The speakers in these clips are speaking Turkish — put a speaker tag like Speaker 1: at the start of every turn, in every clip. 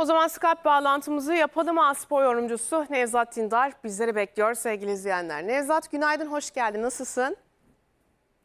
Speaker 1: O zaman Skype bağlantımızı yapalım. Spor yorumcusu Nevzat Dindar bizleri bekliyor sevgili izleyenler. Nevzat günaydın, hoş geldin. Nasılsın?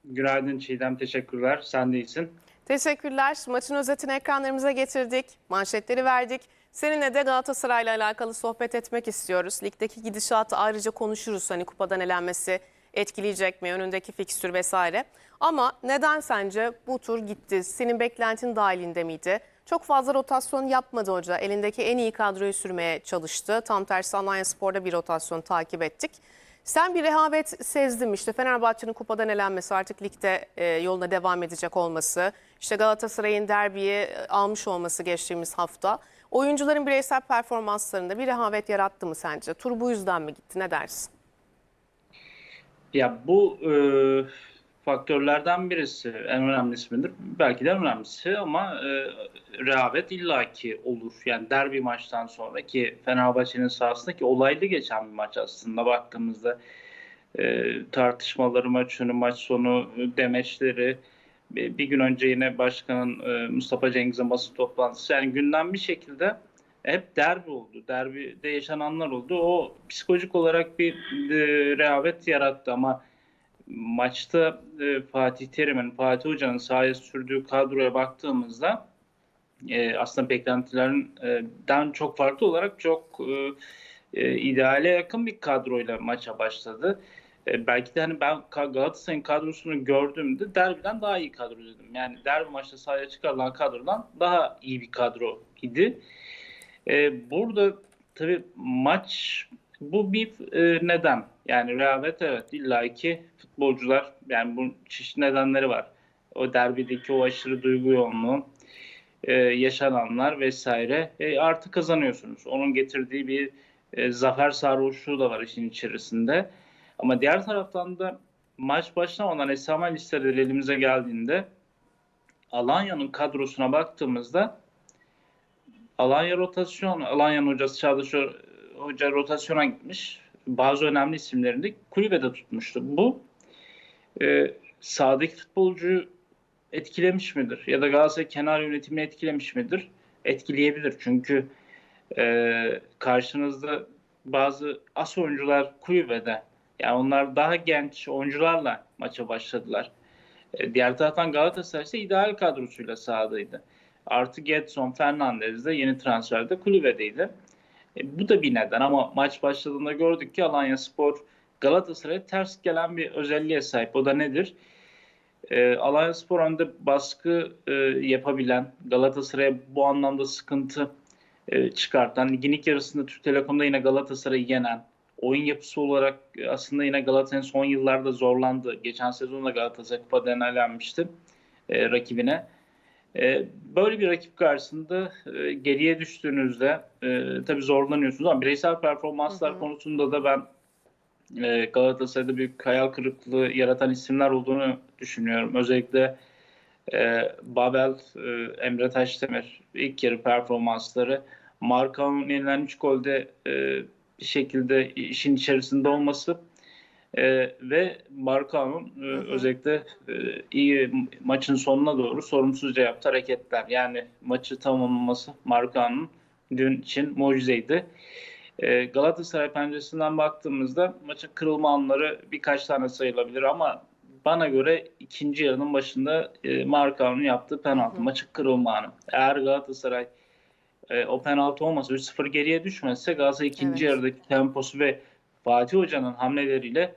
Speaker 2: Günaydın Çiğdem, teşekkürler. Sen de iyisin.
Speaker 1: Teşekkürler. Maçın özetini ekranlarımıza getirdik. Manşetleri verdik. Seninle de Galatasaray'la alakalı sohbet etmek istiyoruz. Ligdeki gidişatı ayrıca konuşuruz. Hani kupadan elenmesi etkileyecek mi, önündeki fikstür vesaire. Ama neden sence bu tur gitti? Senin beklentin dahilinde miydi? Çok fazla rotasyon yapmadı hoca. Elindeki en iyi kadroyu sürmeye çalıştı. Tam tersi Alanya Spor'da bir rotasyon takip ettik. Sen bir rehavet sezdin mi? İşte Fenerbahçe'nin kupadan elenmesi, artık ligde e, yoluna devam edecek olması, işte Galatasaray'ın derbiyi e, almış olması geçtiğimiz hafta. Oyuncuların bireysel performanslarında bir rehavet yarattı mı sence? Tur bu yüzden mi gitti? Ne dersin?
Speaker 2: Ya bu e, faktörlerden birisi, en önemlisi midir? Belki de en önemlisi ama e, rehavet illaki olur. Yani derbi maçtan sonraki Fenerbahçe'nin sahasındaki olaylı geçen bir maç aslında baktığımızda e, tartışmaları maç önü, maç sonu demeçleri, bir bir gün önce yine başkanın e, Mustafa Cengiz'in basın toplantısı. Yani gündem bir şekilde hep derbi oldu. Derbide yaşananlar oldu. O psikolojik olarak bir e, rehavet yarattı ama maçta e, Fatih Terim'in, Fatih Hoca'nın sahaya sürdüğü kadroya baktığımızda e, aslında beklentilerden çok farklı olarak çok e, e, ideale yakın bir kadroyla maça başladı. E, belki de hani ben Galatasaray'ın kadrosunu gördüğümde derbiden daha iyi kadro dedim. Yani derbi maçta sahaya çıkarılan kadrodan daha iyi bir kadro idi. E, burada tabii maç bu bir e, neden. Yani rehavet evet illaki futbolcular yani bunun çeşitli nedenleri var. O derbideki o aşırı duygu yoğunluğu, e, yaşananlar vesaire e, artı kazanıyorsunuz. Onun getirdiği bir e, zafer sarhoşluğu da var işin içerisinde. Ama diğer taraftan da maç başlamadan esame listeleri elimize geldiğinde Alanya'nın kadrosuna baktığımızda Alanya rotasyon, Alanya'nın hocası Çağdaş Hoca rotasyona gitmiş. Bazı önemli isimlerini de kulübede tutmuştu. Bu e, sahadaki futbolcuyu etkilemiş midir? Ya da Galatasaray kenar yönetimini etkilemiş midir? Etkileyebilir. Çünkü e, karşınızda bazı as oyuncular kulübede. Yani onlar daha genç oyuncularla maça başladılar. E, diğer taraftan Galatasaray ise ideal kadrosuyla sahadaydı. Artı Getson, Fernandez de yeni transferde kulübedeydi. E, bu da bir neden ama maç başladığında gördük ki Alanya Spor Galatasaray'a ters gelen bir özelliğe sahip. O da nedir? E, Alanya Spor önde baskı e, yapabilen, Galatasaray'a bu anlamda sıkıntı e, çıkartan, ligin ilk yarısında Türk Telekom'da yine Galatasaray'ı yenen, oyun yapısı olarak e, aslında yine Galatasaray'ın son yıllarda zorlandı. Geçen sezonda Galatasaray kupadan elenmişti e, rakibine. E, böyle bir rakip karşısında e, geriye düştüğünüzde e, tabii zorlanıyorsunuz ama bireysel performanslar
Speaker 1: Hı hı.
Speaker 2: konusunda da ben Galatasaray'da büyük hayal kırıklığı yaratan isimler olduğunu düşünüyorum. Özellikle Babel, Emre Taşdemir ilk yarı performansları Markao'nun yenilen 3 golde bir şekilde işin içerisinde olması e, ve Markao'nun e, özellikle e, iyi maçın sonuna doğru sorumsuzca yaptığı hareketler. Yani maçı tamamlaması Markao'nun dün için mucizeydi. E, Galatasaray penceresinden baktığımızda maçın kırılma anları birkaç tane sayılabilir ama bana göre ikinci yarının başında e, Markao'nun yaptığı penaltı,
Speaker 1: Hı hı.
Speaker 2: maçın kırılma anı. Eğer Galatasaray e, o penaltı olmasa 3-0 geriye düşmezse Galatasaray ikinci
Speaker 1: Evet.
Speaker 2: yarıdaki temposu ve Fatih Hoca'nın hamleleriyle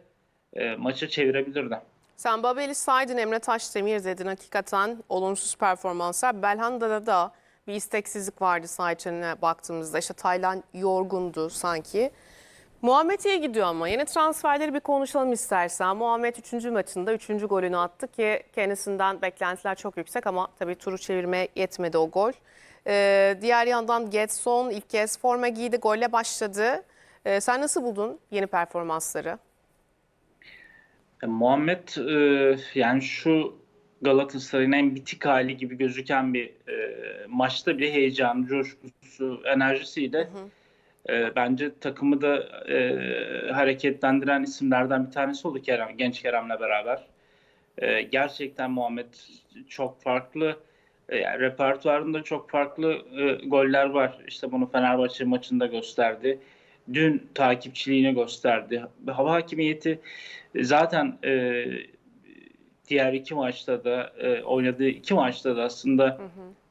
Speaker 2: e, maçı çevirebilirdi.
Speaker 1: Sen Babel'i saydın, Emre Taşdemir dedin. Hakikaten olumsuz performanslar. Belhanda'da da bir isteksizlik vardı saha baktığımızda. İşte Taylan yorgundu sanki. Muhammed iyi gidiyor ama yeni transferleri bir konuşalım istersen. Muhammed 3. maçında 3. golünü attı ki kendisinden beklentiler çok yüksek ama tabii turu çevirmeye yetmedi o gol. Ee, diğer yandan Getson ilk kez forma giydi, golle başladı. Ee, sen nasıl buldun yeni performansları?
Speaker 2: E, Muhammed e, yani şu Galatasaray'ın en bitik hali gibi gözüken bir e, maçta bile heyecan, coşkusu, enerjisiyle
Speaker 1: Hı hı.
Speaker 2: e, bence takımı da e, hareketlendiren isimlerden bir tanesi oldu Kerem, genç Kerem'le beraber. E, gerçekten Muhammed çok farklı E, Yani repertuarında çok farklı e, goller var. İşte bunu Fenerbahçe maçında gösterdi. Dün takipçiliğini gösterdi. Hava hakimiyeti e, zaten e, diğer iki maçta da e, oynadığı iki maçta da aslında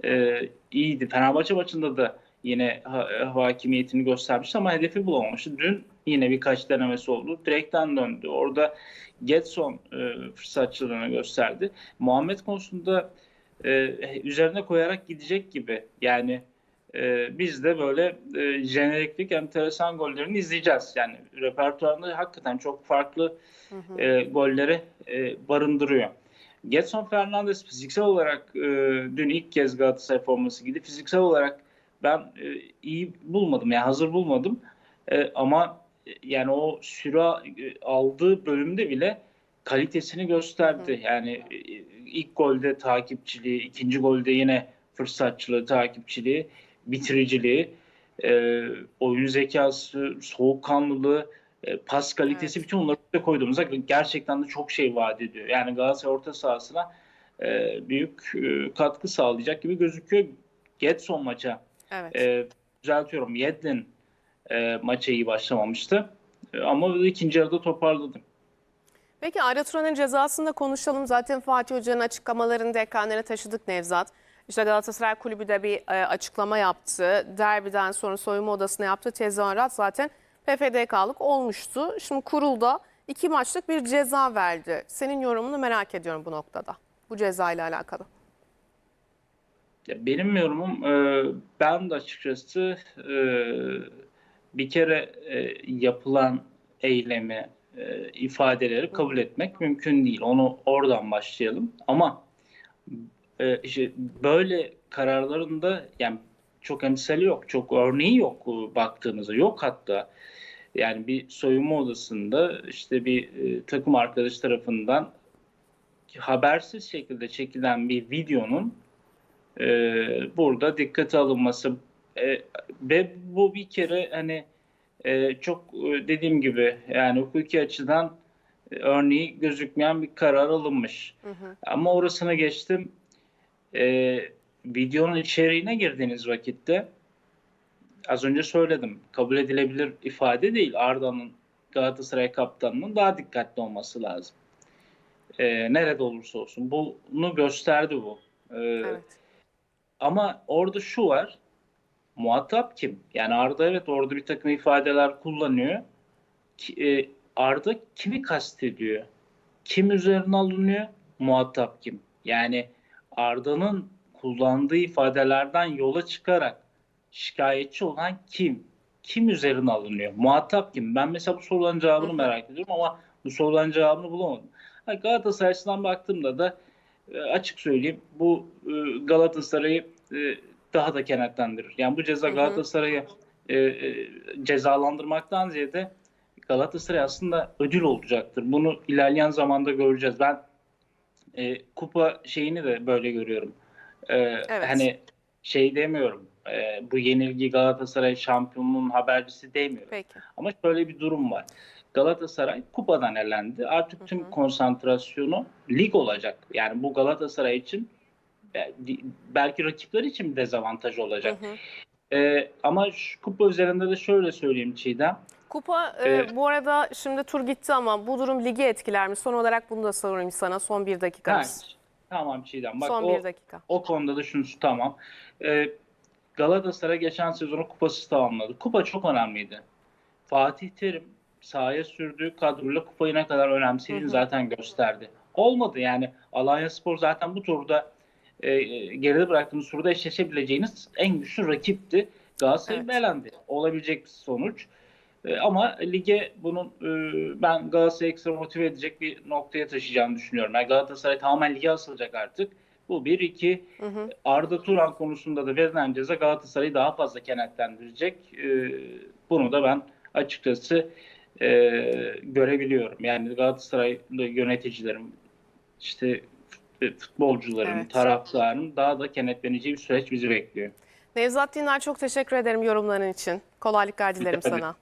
Speaker 2: e, iyiydi. Fenerbahçe maçında da yine ha- hava hakimiyetini göstermişti ama hedefi bulamamıştı. Dün yine birkaç denemesi oldu. Direkten döndü. Orada Getson e, fırsatçılığını gösterdi. Muhammed konusunda e, üzerine koyarak gidecek gibi. Yani e, biz de böyle e, jeneriklik enteresan gollerini izleyeceğiz. Yani repertuarında hakikaten çok farklı e, golleri e, barındırıyor. Getson Fernandes fiziksel olarak e, dün ilk kez Galatasaray forması giydi. Fiziksel olarak ben e, iyi bulmadım. Yani hazır bulmadım. E, ama e, yani o süre e, aldığı bölümde bile kalitesini gösterdi. Yani e, ilk golde takipçiliği, ikinci golde yine fırsatçılığı, takipçiliği, bitiriciliği, e, oyun zekası, soğukkanlılığı, e, pas kalitesi
Speaker 1: Evet.
Speaker 2: bütün bunları da koyduğumuzda gerçekten de çok şey vaat ediyor. Yani Galatasaray orta sahasına e, büyük e, katkı sağlayacak gibi gözüküyor. Getson maça
Speaker 1: Evet.
Speaker 2: e, düzeltiyorum. Yedlin e, maça iyi başlamamıştı. E, ama ikinci yarıda toparladı.
Speaker 1: Peki Arda Turan'ın cezasını da konuşalım. Zaten Fatih Hoca'nın açıklamalarını ekranlara taşıdık Nevzat. İşte Galatasaray Kulübü de bir e, açıklama yaptı. Derbiden sonra soyunma odasına yaptığı tezahürat zaten PFDK'lık olmuştu. Şimdi kurulda iki maçlık bir ceza verdi. Senin yorumunu merak ediyorum bu noktada. Bu ceza ile alakalı.
Speaker 2: Ya benim yorumum e, ben de açıkçası e, bir kere e, yapılan eylemi, e, ifadeleri kabul etmek mümkün değil. Onu oradan başlayalım. Ama e, işte böyle kararların da yani çok emsali yok, çok örneği yok baktığınızda. Yok hatta. Yani bir soyunma odasında işte bir e, takım arkadaş tarafından habersiz şekilde çekilen bir videonun e, burada dikkate alınması E, ve bu bir kere hani e, çok e, dediğim gibi yani hukuki açıdan e, örneği gözükmeyen bir karar alınmış. Ama orasına geçtim. E, videonun içeriğine girdiğiniz vakitte az önce söyledim kabul edilebilir ifade değil. Arda'nın Galatasaray kaptanının daha dikkatli olması lazım. E, nerede olursa olsun. Bunu gösterdi bu. E,
Speaker 1: Evet.
Speaker 2: ama orada şu var. Muhatap kim? Yani Arda evet orada bir takım ifadeler kullanıyor. Ki- e, Arda kimi kastediyor? Kim üzerine alınıyor? Muhatap kim? Yani Arda'nın kullandığı ifadelerden yola çıkarak şikayetçi olan kim? Kim üzerine alınıyor? Muhatap kim? Ben mesela bu soruların cevabını merak ediyorum ama bu soruların cevabını bulamadım. Galatasaray açısından baktığımda da e, açık söyleyeyim bu e, Galatasaray'ı e, daha da kenetlendirir. Yani bu ceza. Galatasaray'ı cezalandırmaktan ziyade Galatasaray aslında ödül olacaktır. Bunu ilerleyen zamanda göreceğiz. Ben e, kupa şeyini de böyle görüyorum. E, Hani şey demiyorum. e, bu yenilgi Galatasaray şampiyonluğun habercisi demiyorum.
Speaker 1: Peki.
Speaker 2: Ama şöyle bir durum var. Galatasaray kupadan elendi. Artık tüm
Speaker 1: Hı hı.
Speaker 2: konsantrasyonu lig olacak. Yani bu Galatasaray için e, belki rakipler için bir dezavantaj olacak.
Speaker 1: Hı hı.
Speaker 2: E, ama şu kupa üzerinde de şöyle söyleyeyim Çiğdem.
Speaker 1: Kupa e,
Speaker 2: Evet.
Speaker 1: bu arada şimdi tur gitti ama bu durum ligi etkiler mi? Son olarak bunu da sorayım sana. Son bir dakikamız.
Speaker 2: tamam Çiğdem. Bak
Speaker 1: Son
Speaker 2: o,
Speaker 1: bir dakika.
Speaker 2: o konuda da şunu tamam. E, Galatasaray geçen sezonu kupasız tamamladı. Kupa çok önemliydi. Fatih Terim sahaya sürdüğü kadroyla kupayı ne kadar önemsediğini zaten gösterdi. Olmadı yani Alanya Spor zaten bu turda e, geride bıraktığımız turda eşleşebileceğiniz en güçlü rakipti. Galatasaray
Speaker 1: Evet.
Speaker 2: elendi. Olabilecek bir sonuç. E, ama lige bunun e, ben Galatasaray'ı ekstra motive edecek bir noktaya taşıyacağını düşünüyorum. Yani Galatasaray tamamen lige asılacak artık. Bu bir. iki
Speaker 1: Hı hı.
Speaker 2: Arda Turan konusunda da verilen ceza Galatasaray'ı daha fazla kenetlendirecek. E, bunu da ben açıkçası e, görebiliyorum. Yani Galatasaraylı yöneticilerin, işte futbolcuların,
Speaker 1: Evet.
Speaker 2: taraftarın daha da kenetleneceği bir süreç bizi bekliyor.
Speaker 1: Nevzat Dindar çok teşekkür ederim yorumların için. Kolaylıklar dilerim
Speaker 2: ederim.
Speaker 1: sana.